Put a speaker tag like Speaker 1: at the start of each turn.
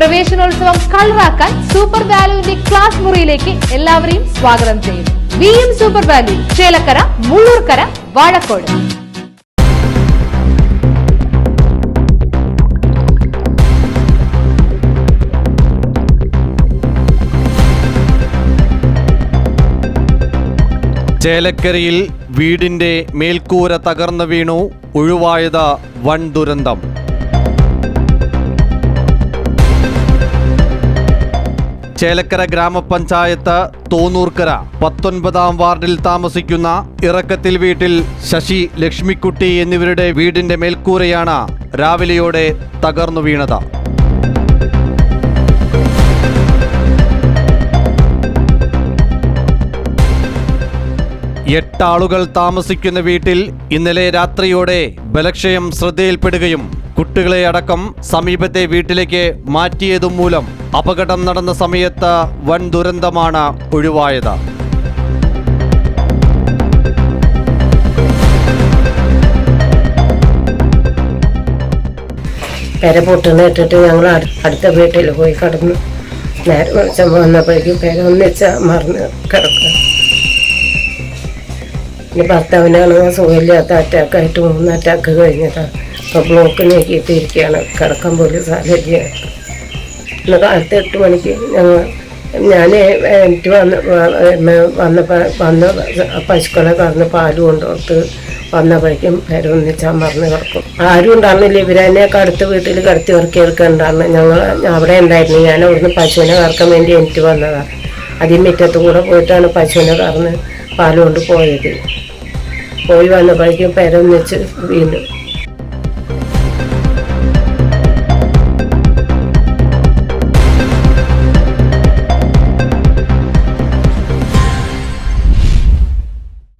Speaker 1: പ്രവേശനോത്സവം കളറാക്കാൻ super വാല്യൂവിന്റെ class മുറിയിലേക്ക് എല്ലാവരെയും സ്വാഗതം ചെയ്യുന്നു. V M super value Chelakkara Mullurkara Vazhakkode.
Speaker 2: ചേലക്കരയിൽ വീടിന്റെ മേൽക്കൂര തകർന്നു വീണു ഒഴിവായത് വൻ ദുരന്തം. ചേലക്കര ഗ്രാമപഞ്ചായത്ത് തോന്നൂർക്കര പത്തൊൻപതാം വാർഡിൽ താമസിക്കുന്ന ഇറക്കത്തിൽ വീട്ടിൽ ശശി ലക്ഷ്മിക്കുട്ടി എന്നിവരുടെ വീടിന്റെ മേൽക്കൂരയാണ് രാവിലെയോടെ തകർന്നു വീണത്. എട്ടാളുകൾ താമസിക്കുന്ന വീട്ടിൽ ഇന്നലെ രാത്രിയോടെ ബലക്ഷയം ശ്രദ്ധയിൽപ്പെടുകയും കുട്ടികളെ അടക്കം സമീപത്തെ വീട്ടിലേക്ക് മാറ്റിയതും മൂലം അപകടം നടന്ന സമയത്ത് വൻ ദുരന്തമാണ് ഒഴിവായത്.
Speaker 3: പെര പൊട്ടുന്ന ഇട്ടിട്ട് ഞങ്ങൾ അടുത്ത വീട്ടിൽ പോയി കിടന്നു നേരെ വെളിച്ചം വന്നപ്പോഴേക്കും പെര ഒന്നിച്ച മറന്ന് കിടക്കുക. എന്റെ ഭർത്താവിനാണെങ്കിൽ സുഖമില്ലാത്ത അറ്റാക്കായിട്ട് മൂന്ന് അറ്റാക്ക് കഴിഞ്ഞതാണ് അപ്പോൾ ബ്ലോക്ക് നീക്കിയിട്ടിരിക്കുകയാണ് കിടക്കാൻ പോലും സാഹചര്യമാണ് ഇന്ന് കാലത്ത് എട്ട് മണിക്ക് ഞങ്ങൾ ഞാൻ എനിക്ക് വന്ന് വന്ന വന്ന പശുക്കളെ കറന്ന് പാൽ കൊണ്ടുകൊടുത്ത് വന്നപ്പോഴേക്കും പേരൊന്നിച്ചാൽ മറന്ന് കിടക്കും. ആരും ഉണ്ടായിരുന്നില്ല. ഇവരെന്നെയൊക്കെ അടുത്ത വീട്ടിൽ കിടത്തി ഇറക്കി എടുക്കണ്ടായിരുന്നു ഞങ്ങൾ അവിടെ ഉണ്ടായിരുന്നു. ഞാൻ അവിടുന്ന് പശുവിനെ കറക്കാൻ വേണ്ടി എനിക്ക് വന്നതാണ് അതിൽ മുറ്റത്ത് കൂടെ പോയിട്ടാണ് പശുവിനെ കറന്ന് പാൽ കൊണ്ട് പോയത്. പോയി വന്നപ്പോഴേക്കും പേരൊന്നിച്ച് വീണ്ടും